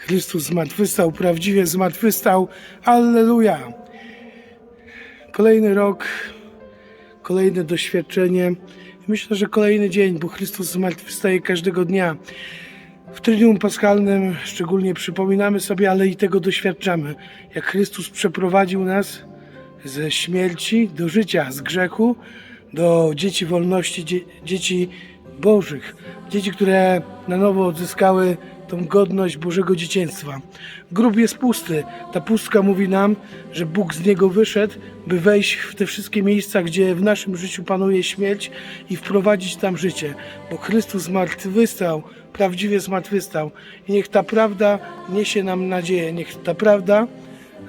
Chrystus zmartwychwstał, prawdziwie zmartwychwstał. Alleluja! Kolejny rok, kolejne doświadczenie. Myślę, że kolejny dzień, bo Chrystus zmartwychwstaje każdego dnia. W Trynium Paschalnym szczególnie przypominamy sobie, ale i tego doświadczamy, jak Chrystus przeprowadził nas ze śmierci do życia, z grzechu do dzieci wolności, dzie- dzieci bożych, dzieci, które na nowo odzyskały tą godność Bożego dzieciństwa. Grób jest pusty. Ta pustka mówi nam, że Bóg z niego wyszedł, by wejść w te wszystkie miejsca, gdzie w naszym życiu panuje śmierć i wprowadzić tam życie. Bo Chrystus zmartwychwstał, prawdziwie zmartwychwstał. I niech ta prawda niesie nam nadzieję. Niech ta prawda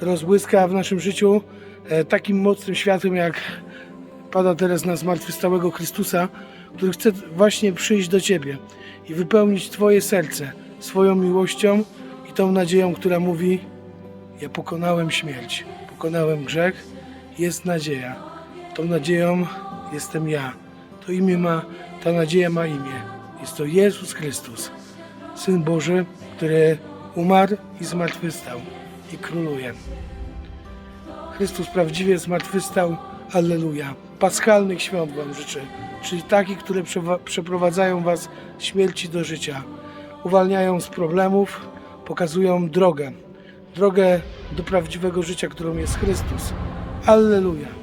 rozbłyska w naszym życiu e, takim mocnym światłem, jak pada teraz na zmartwychwstałego Chrystusa, który chce właśnie przyjść do Ciebie i wypełnić Twoje serce swoją miłością i tą nadzieją, która mówi: Ja pokonałem śmierć, pokonałem grzech, jest nadzieja. Tą nadzieją jestem ja. To imię ma, ta nadzieja ma imię. Jest to Jezus Chrystus, Syn Boży, który umarł i zmartwychwstał i króluje. Chrystus prawdziwie zmartwychwstał. Alleluja. Paschalnych świąt Wam życzę, czyli takich, które przeprowadzają Was śmierci do życia, uwalniają z problemów, pokazują drogę, drogę do prawdziwego życia, którą jest Chrystus. Alleluja.